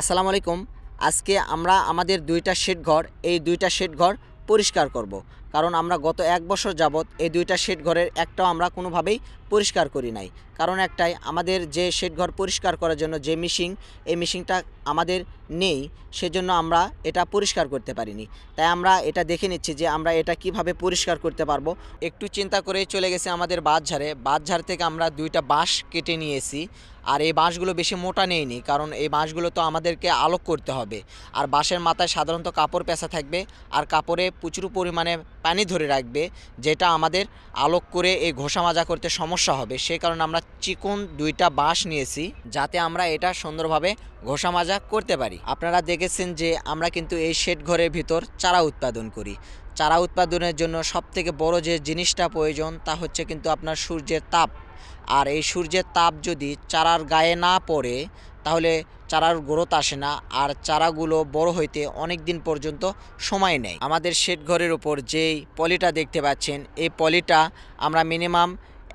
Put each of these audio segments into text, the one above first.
আসসালামু আলাইকুম আজকে আমরা আমাদের দুইটা শেড ঘর এই দুইটা শেড ঘর পরিষ্কার করব। কারণ আমরা গত এক বছর যাবৎ এই দুইটা শেড ঘরের একটাও আমরা কোনোভাবেই পরিষ্কার করি নাই। কারণ একটাই, আমাদের যে শেড ঘর পরিষ্কার করার জন্য যে মিশিং এই মিশিংটা আমাদের নেই, সেজন্য আমরা এটা পরিষ্কার করতে পারিনি। তাই আমরা এটা দেখে নিচ্ছি যে আমরা এটা কীভাবে পরিষ্কার করতে পারব। একটু চিন্তা করে চলে গেছে আমাদের বাঁশঝাড়ে বাঁশঝাড় থেকে আমরা দুইটা বাঁশ কেটে নিয়েছি। আর এই বাঁশগুলো বেশি মোটা নেইনি, কারণ এই বাঁশগুলো তো আমাদেরকে আলোক করতে হবে। আর বাঁশের মাথায় সাধারণত কাপড় পেঁচা থাকবে। আর কাপড়ে প্রচুর পরিমাণে পানি ধরে রাখবে, যেটা আমাদের আলোক করে এই ঘষা মাজা করতে সমস্যা হবে। সেই কারণে আমরা চিকন দুইটা বাঁশ নিয়েছি, যাতে আমরা এটা সুন্দরভাবে ঘষা মাজা করতে পারি। আপনারা দেখেছেন যে আমরা কিন্তু এই শেড ঘরের ভিতর চারা উৎপাদন করি। চারা উৎপাদনের জন্য সবথেকে বড় যে জিনিসটা প্রয়োজন, তা হচ্ছে কিন্তু আপনার সূর্যের তাপ। আর এই সূর্যের তাপ যদি চারার গায়ে না পড়ে তাহলে চারার গ্রোথ আসে না আর চারাগুলো বড় হইতে অনেক দিন পর্যন্ত সময় নেয়। আমাদের শেড ঘরের উপর যেই পলিটা দেখতে পাচ্ছেন, এই পলিটা আমরা মিনিমাম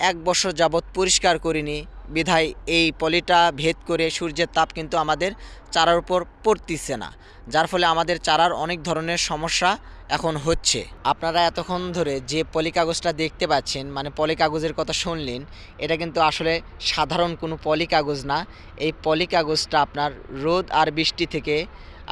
এক বছর যাবৎ পরিষ্কার করিনি। বিধায় এই পলিটা ভেদ করে সূর্যের তাপ কিন্তু আমাদের চারার উপর পড়তিছে না। যার ফলে আমাদের চারার অনেক ধরনের সমস্যা এখন হচ্ছে। আপনারা এতক্ষণ ধরে যে পলি কাগজটা দেখতে পাচ্ছেন মানে পলি কাগজের কথা শুনলেন, এটা কিন্তু আসলে সাধারণ কোনো পলি কাগজ না। এই পলি কাগজটা আপনার রোদ আর বৃষ্টি থেকে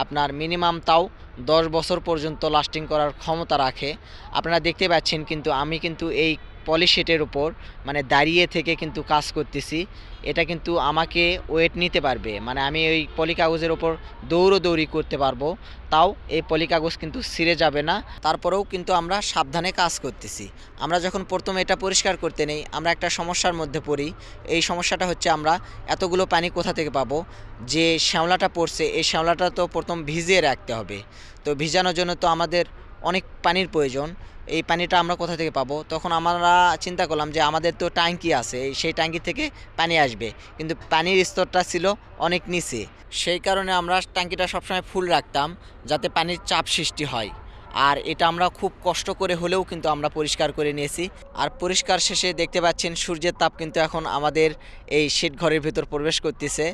আপনার মিনিমাম তাও দশ বছর পর্যন্ত লাস্টিং করার ক্ষমতা রাখে। আপনারা দেখতে পাচ্ছেন কিন্তু আমি কিন্তু এই পলিশেটের উপর মানে দাঁড়িয়ে থেকে কিন্তু কাজ করতেছি। এটা কিন্তু আমাকে ওয়েট নিতে পারবে। মানে আমি ওই পলি কাগজের ওপর দৌড়োদৌড়ি করতে পারব। তাও এই পলি কাগজ কিন্তু ছিঁড়ে যাবে না। তারপরেও কিন্তু আমরা সাবধানে কাজ করতেছি। আমরা যখন প্রথমে এটা পরিষ্কার করতে নেই, আমরা একটা সমস্যার মধ্যে পড়ি। এই সমস্যাটা হচ্ছে আমরা এতগুলো পানি কোথা থেকে পাবো? যে শ্যাওলাটা পড়ছে, এই শ্যাওলাটা তো প্রথম ভিজিয়ে রাখতে হবে। তো ভিজানোর জন্য তো আমাদের অনেক পানির প্রয়োজন। এই পানিটা আমরা কোথা থেকে পাবো? তখন আমরা চিন্তা করলাম যে আমাদের তো ট্যাঙ্কি আছে, সেই ট্যাঙ্কি থেকে পানি আসবে। কিন্তু পানির স্তরটা ছিল অনেক নিচে। সেই কারণে আমরা ট্যাঙ্কিটা সবসময় ফুল রাখতাম যাতে পানির চাপ সৃষ্টি হয়। আর এটা আমরা খুব কষ্ট করে হলেও কিন্তু আমরা পরিষ্কার করে নিয়েছি। আর পরিষ্কার শেষে দেখতে পাচ্ছেন সূর্যের তাপ কিন্তু এখন আমাদের এই শীত ঘরের ভেতর প্রবেশ করতেছে।